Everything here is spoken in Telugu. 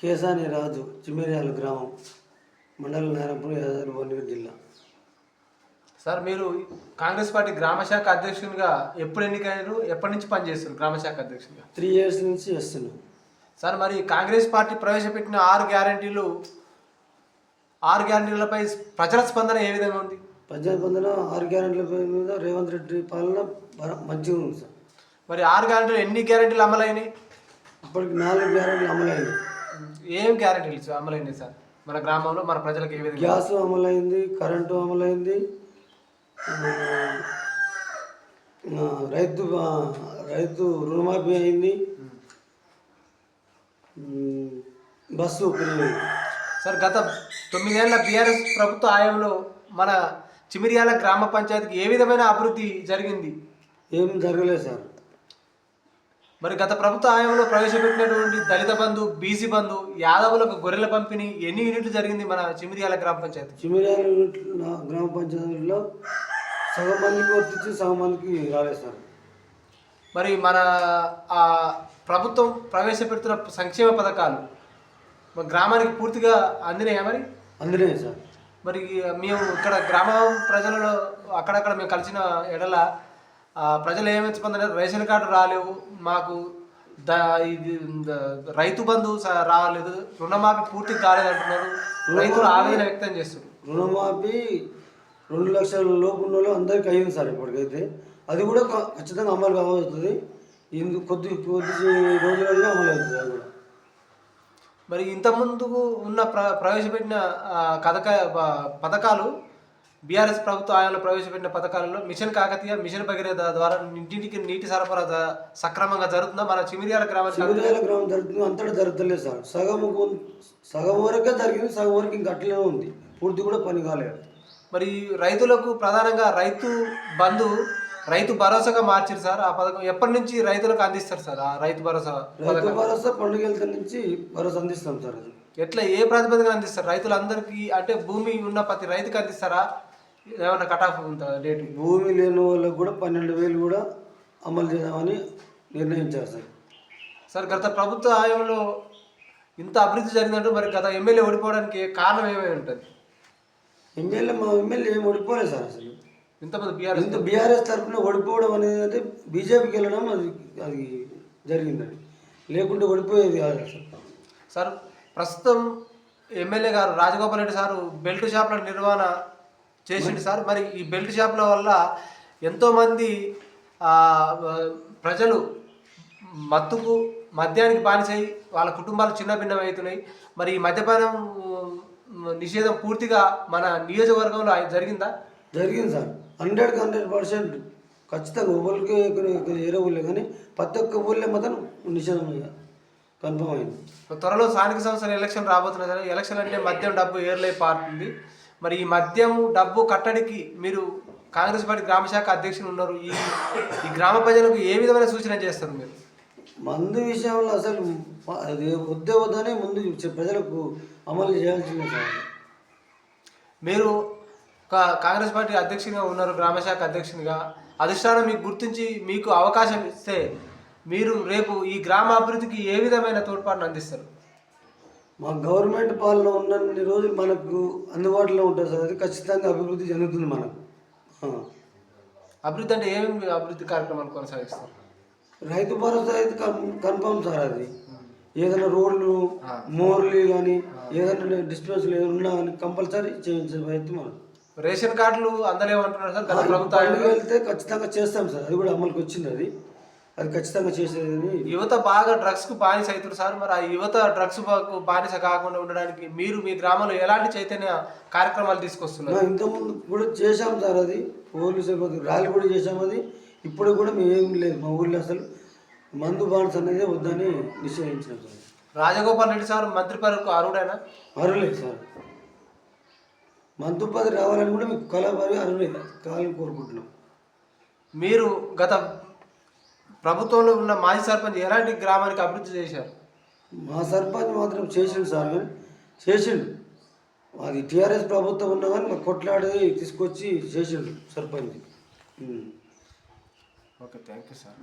కేసాని రాజు చిమిర్యాల గ్రామం మండలం నారాయణపురం యాదాద్రి భువనగిరి జిల్లా. సార్ మీరు కాంగ్రెస్ పార్టీ గ్రామ శాఖ అధ్యక్షునిగా ఎప్పుడు ఎన్నికయ్యారు? ఎప్పటి నుంచి పనిచేస్తారు గ్రామ శాఖ అధ్యక్షునిగా? త్రీ ఇయర్స్ నుంచి చేస్తున్నాం. సార్ మరి కాంగ్రెస్ పార్టీ ప్రవేశపెట్టిన ఆరు గ్యారంటీలు ఆరు గ్యారంటీలపై ప్రజల స్పందన ఏ విధంగా ఉంది? పద్దెనిమిది వందల ఆరు గ్యారెంట్ల మీద రేవంత్ రెడ్డి పాలన మంచిగా ఉంది సార్. మరి ఆరు గ్యారంటీలు ఎన్ని గ్యారంటీలు అమలైనాయి? ఇప్పటికి నాలుగు గ్యారెంట్లు అమలైంది ఏం గ్యారంటీలు అమలైనాయి సార్. మన గ్రామంలో మన ప్రజలకు ఏ విధంగా? గ్యాస్ అమలైంది కరెంటు అమలైంది రైతు రైతు రుణమాఫీ అయింది. బస్సు. సార్ గత తొమ్మిదేళ్ళ బీఆర్ఎస్ ప్రభుత్వ హయాంలో మన చిమిరియాల గ్రామ పంచాయతీకి ఏ విధమైన అభివృద్ధి జరిగింది? ఏం జరగలేదు సార్. మరి గత ప్రభుత్వ హయాంలో ప్రవేశపెట్టినటువంటి దళిత బంధు బీసీ బంధు యాదవులకు గొర్రెల పంపిణీ ఎన్ని యూనిట్లు జరిగింది మన చిమిరియాల గ్రామ పంచాయతీ? చిమిర్యాల గ్రామ పంచాయతీలో సగం మందికి వర్తించి సగం మందికి రాలేదు సార్ మరి మన ఆ ప్రభుత్వం ప్రవేశపెడుతున్న సంక్షేమ పథకాలు మన గ్రామానికి పూర్తిగా అందినాయా మరి? అందులో సార్. మరి మేము ఇక్కడ గ్రామ ప్రజలలో అక్కడక్కడ మేము కలిసిన ఎడల ప్రజలు ఏమేమి స్పందన రేషన్ కార్డు రాలేవు మాకు ద ఇది రైతు బంధు రాలేదు రుణమాఫీ పూర్తి కాలేదు అంటున్నారు. రైతులు ఆవేదన వ్యక్తం చేస్తున్నారు. రుణమాఫీ రెండు లక్షల లోపు ఉన్న వాళ్ళు అందరికీ అయ్యింది సార్ ఇప్పటికైతే. అది కూడా ఖచ్చితంగా అమలు కావస్తుంది ఇందు కొద్ది కొద్ది రోజులలో అమలు అవుతుంది అది కూడా. మరి ఇంతకుముందు ఉన్న ప్ర ప్రవేశపెట్టిన కథక పథకాలు బీఆర్ఎస్ ప్రభుత్వ ఆయంలో ప్రవేశపెట్టిన పథకాలలో మిషన్ కాకతీయ మిషన్ భగీరథ ద్వారా ఇంటింటికి నీటి సరఫరా సక్రమంగా జరుగుతుందా? మన చిమిరియాల గ్రామానికి చివరియాల గ్రామం జరుగుతుంది అంతటా జరుగుతలేదు సార్. సగం సగం వరకే జరిగింది సగం వరకు ఇంకా అట్లనే ఉంది. పూర్తి కూడా పని కాలేదు. మరి రైతులకు ప్రధానంగా రైతు బంధు రైతు భరోసాగా మార్చారు సార్. ఆ పథకం ఎప్పటి నుంచి రైతులకు అందిస్తారు సార్? ఆ రైతు భరోసా రైతు భరోసా పండుగ నుంచి భరోసా అందిస్తాం సార్ అది. ఎట్లా ఏ ప్రాతిపదికన అందిస్తారు? రైతులందరికీ అంటే భూమి ఉన్న ప్రతి రైతుకి అందిస్తారా? ఏమైనా కట్ ఆఫ్ ఉంటుందా డేట్ భూమి లేని వాళ్ళకు కూడా పన్నెండు వేలు కూడా అమలు చేద్దామని నిర్ణయించారు సార్. సార్ గత ప్రభుత్వ హయాంలో ఇంత అభివృద్ధి జరిగిందంటూ మరి గత ఎమ్మెల్యే ఓడిపోవడానికి కారణం ఏమై ఉంటుంది? ఎమ్మెల్యే మా ఎమ్మెల్యే ఏం ఓడిపోలేదు సార్ అసలు. ఇంతమంది బీఆర్ఎస్ ఇంత బీఆర్ఎస్ తరఫున ఓడిపోవడం అనేది అంటే బీజేపీకి వెళ్ళడం అది అది జరిగిందండి. లేకుంటే ఓడిపోయేది కాదు అసలు సార్ ప్రస్తుతం ఎమ్మెల్యే గారు రాజగోపాల్ రెడ్డి సారు బెల్ట్ షాపుల నిర్వహణ చేసిండు సార్. మరి ఈ బెల్ట్ షాపుల వల్ల ఎంతోమంది ప్రజలు మత్తుకు మద్యానికి బానిసై వాళ్ళ కుటుంబాలు చిన్న భిన్నం అవుతున్నాయి. మరి ఈ మద్యపానం నిషేధం పూర్తిగా మన నియోజకవర్గంలో జరిగిందా? జరిగింది సార్. హండ్రెడ్కి హండ్రెడ్ పర్సెంట్. ఖచ్చితంగా ఊళ్ళకి వేరే ఊళ్ళే కానీ ప్రతి ఒక్క ఊళ్ళో మాత్రం నిషేధం కన్ఫర్మ్ అయింది. త్వరలో స్థానిక సంస్థల ఎలక్షన్ రాబోతున్నాయి సార్ ఎలక్షన్ అంటే మద్యం డబ్బు ఏర్లై పారుతుంది మరి ఈ మద్యం డబ్బు కట్టడికి మీరు కాంగ్రెస్ పార్టీ గ్రామ శాఖ అధ్యక్షులు ఉన్నారు. ఈ ఈ గ్రామ ప్రజలకు ఏ విధమైన సూచన చేస్తారు మీరు? మందు విషయంలో అసలు వద్దనే ముందు ప్రజలకు అమలు చేయాల్సిందే సార్. మీరు కాంగ్రెస్ పార్టీ అధ్యక్షునిగా ఉన్నారు గ్రామ శాఖ అధ్యక్షునిగా. అధిష్టానం మీకు గుర్తించి మీకు అవకాశం ఇస్తే మీరు రేపు ఈ గ్రామ అభివృద్ధికి ఏ విధమైన తోడ్పాటును అందిస్తారు? మా గవర్నమెంట్ పాలన ఉన్నన్ని రోజులు మనకు అందుబాటులో ఉంటుంది సార్. అది ఖచ్చితంగా అభివృద్ధి చెందుతుంది మనకు. అభివృద్ధి అంటే ఏమేమి అభివృద్ధి కార్యక్రమాలు కొనసాగిస్తారు? రైతు భరోసా అయితే కన్- కన్ఫర్మ్ సార్ అది. ఏదైనా రోడ్లు. మోర్లు కానీ ఏదైనా డిస్పెన్స్లు ఏదైనా ఉన్నా కానీ కంపల్సరీ చేయించే రైతు మనం రేషన్ కార్డులు అందలేమంటున్నారు సార్ వెళ్తే ఖచ్చితంగా చేస్తాం సార్. అది కూడా అమలుకి వచ్చింది అది. అది ఖచ్చితంగా చేసేది యువత బాగా డ్రగ్స్కు బానిస అవుతారు సార్. మరి ఆ యువత డ్రగ్స్ బానిస కాకుండా ఉండడానికి మీరు మీ గ్రామంలో ఎలాంటి చైతన్య కార్యక్రమాలు తీసుకొస్తున్నారు? ఇంతకుముందు కూడా చేశాం సార్ అది. పోలీసు ర్యాలీ కూడా చేశాం అది. ఇప్పుడు కూడా మేము లేదు. మా ఊళ్ళో అసలు మందు బాన్స్ అనేది వద్దని నిశ్చయించినాం సార్. రాజగోపాల్ రెడ్డి సార్ మంత్రి పదవికి అర్హుడైనా? అర్హులేదు సార్. మంతు పది రావాలని కూడా మీకు కళాపరి అర్హులేదు కావాలని కోరుకుంటున్నాం. మీరు గత ప్రభుత్వంలో ఉన్న మాజీ సర్పంచ్ ఎలాంటి గ్రామానికి అభివృద్ధి చేశారు? మా సర్పంచ్ మాత్రం చేసిండు సార్. కానీ చేసిండు. అది టీఆర్ఎస్ ప్రభుత్వం ఉన్నా కానీ మాకు కొట్లాడి తీసుకొచ్చి చేసిండు sarpanch. Okay thank you sir.